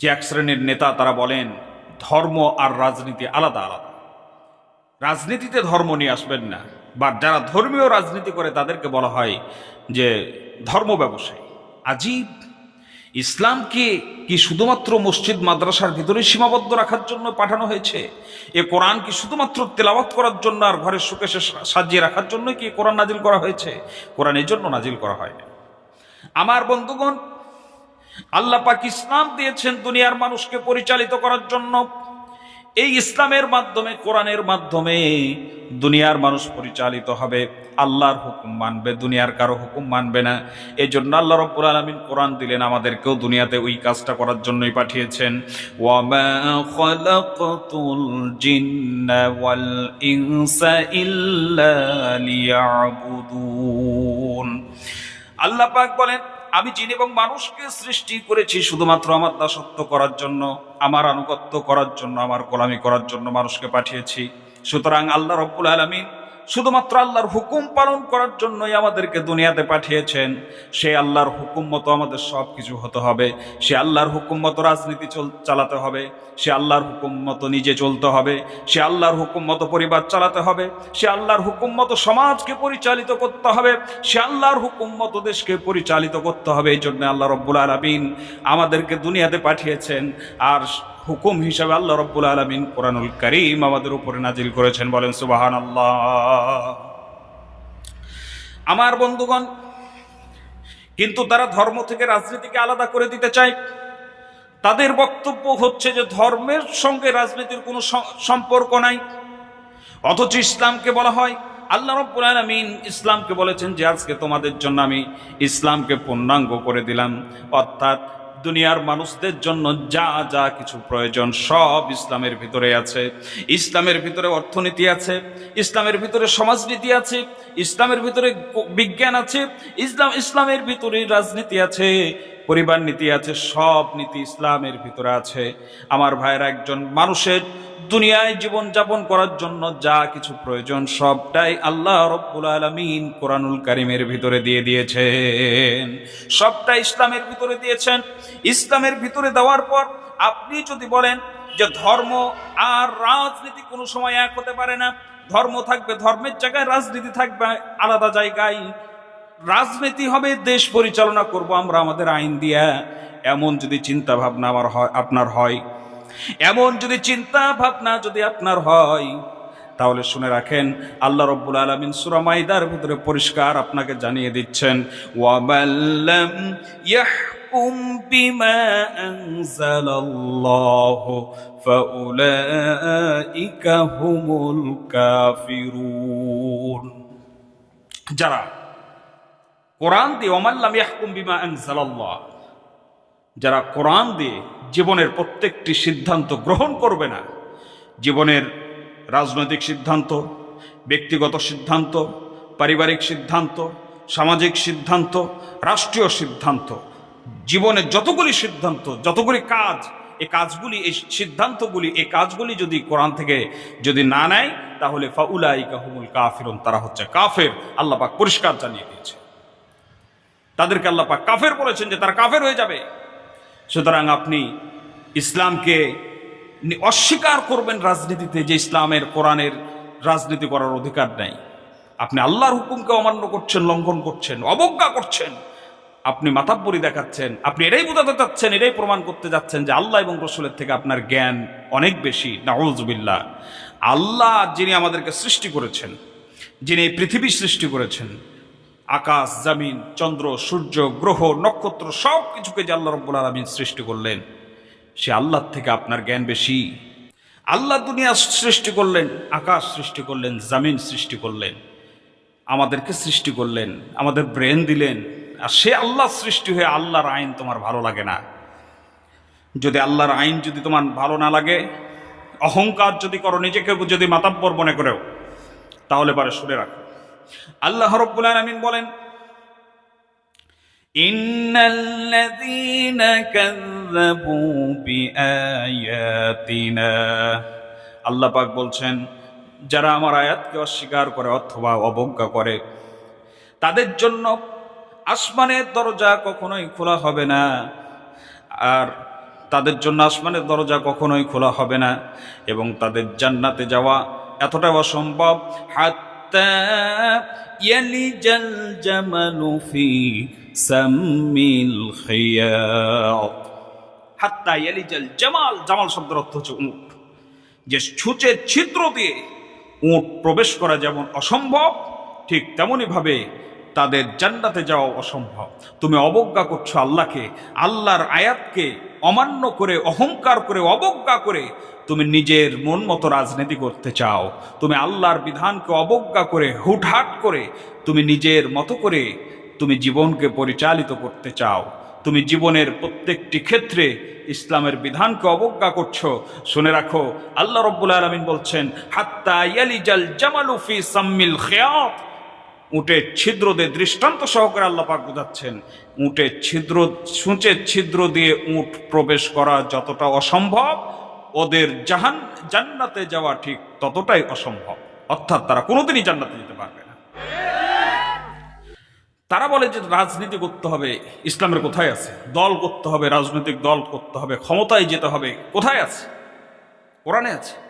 যে এক শ্রেণির নেতা তারা বলেন, ধর্ম আর রাজনীতি আলাদা আলাদা। রাজনীতিতে ধর্ম নিয়ে আসবেন না, বা যারা ধর্মীয় রাজনীতি করে তাদেরকে বলা হয় যে ধর্ম ব্যবসায়ী। আজীব, ইসলামকে কি শুধুমাত্র মসজিদ, মাদ্রাসার ভিতরে সীমাবদ্ধ রাখার জন্য পাঠানো হয়েছে? এ কোরআন কি শুধুমাত্র তেলাওয়াত করার জন্য আর ঘরের সুকেশে সাজিয়ে রাখার জন্য কি কোরআন নাজিল করা হয়েছে? কোরআন এই জন্য নাজিল করা হয়নি। আমার বন্ধুগণ আল্লাহ পাক ইসলাম দিয়েছেন দুনিয়ার মানুষকে পরিচালিত করার জন্য। এই ইসলামের মাধ্যমে, কোরআনের মাধ্যমে দুনিয়ার মানুষ পরিচালিত হবে। আল্লাহর হুকুম মানবে, দুনিয়ার কারও হুকুম মানবে না। এই জন্য আল্লাহ রব্বুল আলমিন কোরআন দিলেন, আমাদেরকেও দুনিয়াতে ওই কাজটা করার জন্যই পাঠিয়েছেন। আল্লাহ পাক বলেন আমি জিন এবং মানুষকে সৃষ্টি করেছি শুধুমাত্র আমার দাসত্ব করার জন্য, আমার আনুগত্য করার জন্য, আমার গোলামি করার জন্য মানুষকে পাঠিয়েছি। সুতরাং আল্লাহ রব্বুল আলমিন শুধুমাত্র আল্লাহর হুকুম পালন করার জন্যই আমাদেরকে দুনিয়াতে পাঠিয়েছেন। সে আল্লাহর হুকুম মতো আমাদের সব কিছু হতে হবে। সে আল্লাহর হুকুম মতো রাজনীতি চল চালাতে হবে। সে আল্লাহর হুকুম মতো নিজে চলতে হবে। সে আল্লাহর হুকুম মতো পরিবার চালাতে হবে। সে আল্লাহর হুকুম মতো সমাজকে পরিচালিত করতে হবে। সে আল্লাহর হুকুম মতো দেশকে পরিচালিত করতে হবে। এই জন্য আল্লাহ রব্বুল আলমিন আমাদেরকে দুনিয়াতে পাঠিয়েছেন। আর হুকুম হিসাবে আল্লাহ রব্বুল আলমিন কোরআনুল করিম আমাদের উপরে নাজিল করেছেন, বলেন সুবাহান আল্লাহ আমার বন্ধুগণ, কিন্তু তারা ধর্ম থেকে রাজনীতিকে আলাদা করে দিতে চায়। তাদের বক্তব্য হচ্ছে যে ধর্মের সঙ্গে রাজনীতির কোনো সম্পর্ক নাই। অথচ ইসলামকে বলা হয়, আল্লাহ রব্বুল আলামিন ইসলামকে বলেছেন যে, আজকে তোমাদের জন্য আমি ইসলামকে পূর্ণাঙ্গ করে দিলাম। অর্থাৎ দুনিয়ার মানুষদের জন্য যা যা কিছু প্রয়োজন সব ইসলামের ভিতরে আছে। ইসলামের ভিতরে অর্থনীতি আছে, ইসলামের ভিতরে সমাজনীতি আছে, ইসলামের ভিতরে বিজ্ঞান আছে, ইসলাম, ইসলামের ভিতরে রাজনীতি আছে। পরিবার নীতি আছে, সব নীতি ইসলামের ভিতরে আছে। আমার ভাইয়ের একজন মানুষের দুনিয়ায় জীবন যাপন করার জন্য যা কিছু প্রয়োজন, সবটাই আল্লাহ রব্বুল আলমিন কোরআনুল কারিমের ভিতরে দিয়ে দিয়েছেন। সবটা ইসলামের ভিতরে দিয়েছেন। ইসলামের ভিতরে দেওয়ার পর আপনি যদি বলেন যে ধর্ম আর রাজনীতি কোনো সময় এক হতে পারে না, ধর্ম থাকবে ধর্মের জায়গায়, রাজনীতি থাকবে আলাদা জায়গায় রাজনীতি হবে, দেশ পরিচালনা করব আমরা, আমাদের আইন দিয়া। এমন যদি চিন্তা ভাবনা আমার হয়, আপনার হয়। এমন যদি চিন্তা ভাবনা যদি আপনার হয়, তাহলে শুনে রাখেন, আল্লাহ রব্বুল আলমিন সুরামাইদার ভিতরে পরিষ্কার আপনাকে জানিয়ে দিচ্ছেন হুমুল যারা কোরআন দিয়ে ওমাল্লাম ইয়াহকুম বিমা আনজালাল্লাহ। যারা কোরআন দিয়ে জীবনের প্রত্যেকটি সিদ্ধান্ত গ্রহণ করবে না, জীবনের রাজনৈতিক সিদ্ধান্ত, ব্যক্তিগত সিদ্ধান্ত, পারিবারিক সিদ্ধান্ত, সামাজিক সিদ্ধান্ত, রাষ্ট্রীয় সিদ্ধান্ত জীবনের যতগুলি সিদ্ধান্ত, যতগুলি কাজ এই কাজগুলি, এই সিদ্ধান্তগুলি এই কাজগুলি যদি কোরআন থেকে যদি না নেয়, তাহলে ফাউলাই কাহুমুল কাফিরুন, তারা হচ্ছে কাফের। আল্লাহ পাক পরিষ্কার জানিয়ে দিয়েছে। তাদেরকে আল্লাহ পাক কাফের বলেছেন যে তারা কাফের হয়ে যাবে। সুতরাং আপনি ইসলামকে অস্বীকার করবেন রাজনীতিতে যে ইসলামের, কোরআনের রাজনীতি করার অধিকার নেই। আপনি আল্লাহর হুকুমকে অমান্য করছেন, লঙ্ঘন করছেন, অবজ্ঞা করছেন। আপনি মাথাব্বরি দেখাচ্ছেন, আপনি এটাই বোঝাতে চাচ্ছেন, এটাই প্রমাণ করতে যাচ্ছেন যে আল্লাহ এবং রসুলের থেকে আপনার জ্ঞান অনেক বেশি। নাউজবিল্লা আল্লাহ যিনি আমাদেরকে সৃষ্টি করেছেন, যিনি এই পৃথিবী সৃষ্টি করেছেন আকাশ, জামিন, চন্দ্র, সূর্য, গ্রহ, নক্ষত্র সব কিছুকে যে আল্লাহ রব্বুল আলমিন সৃষ্টি করলেন, সে আল্লাহর থেকে আপনার জ্ঞান বেশি। আল্লাহ দুনিয়া সৃষ্টি করলেন, আকাশ সৃষ্টি করলেন, জামিন সৃষ্টি করলেন, আমাদেরকে সৃষ্টি করলেন, আমাদের ব্রেন দিলেন, আর সে আল্লাহ সৃষ্টি হয়ে আল্লাহর আইন তোমার ভালো লাগে না। যদি আল্লাহর আইন যদি তোমার ভালো না লাগে, অহংকার যদি করো, নিজেকে যদি মাতাব্বর মনে করেও, তাহলে পারে শুনে রাখো। আল্লাহ রব্বুল আলামিন বলেন, ইন্নাল্লাযীনা কাযযাবু বিআয়াতিনা। আল্লাহ পাক বলছেন, যারা আমার আয়াতকে অস্বীকার করে অথবা অবজ্ঞা করে, তাদের জন্য আসমানের দরজা কখনোই খোলা হবে না। আর তাদের জন্য আসমানের দরজা কখনোই খোলা হবে না এবং তাদের জান্নাতে যাওয়া এতটা অসম্ভব। হাত্তা ইয়ালিজাল জামালু ফি সাম্মিল খিয়াত হাত্তা ইয়ালিজাল জামাল জামাল শব্দের অর্থ হচ্ছে উট। যে ছুঁচে ছিদ্র দিয়ে উট প্রবেশ করা যেমন অসম্ভব, ঠিক তেমনই ভাবে তাদের জান্নাতে যাওয়া অসম্ভব। তুমি অবজ্ঞা করছ আল্লাহকে, আল্লাহর আয়াতকে অমান্য করে, অহংকার করে, অবজ্ঞা করে তুমি নিজের মন মতো রাজনীতি করতে চাও। তুমি আল্লাহর বিধানকে অবজ্ঞা করে, হুটহাট করে তুমি নিজের মতো করে তুমি জীবনকে পরিচালিত করতে চাও। তুমি জীবনের প্রত্যেকটি ক্ষেত্রে ইসলামের বিধানকে অবজ্ঞা করছ। শুনে রাখো, আল্লাহ রব্বুল আলমিন বলছেন, হাত্তা ইয়ালিজাল জামালুফি সাম্মিল খেয়াত। উটের ছিদ্র দিয়ে দৃষ্টান্ত সহকারে আল্লাহ পাক বোঝাচ্ছেন, উটের ছিদ্র, সূচের ছিদ্র দিয়ে উট প্রবেশ করা যতটা অসম্ভব, ওদের জাহান, জান্নাতে যাওয়া ঠিক ততটাই অসম্ভব। অর্থাৎ তারা কোনোদিনই জান্নাতে যেতে পারবে না। তারা বলে যে রাজনীতি করতে হবে, ইসলামের কোথায় আছে? দল করতে হবে, রাজনৈতিক দল করতে হবে, ক্ষমতায় যেতে হবে, কোথায় আছে? কোরআনে আছে।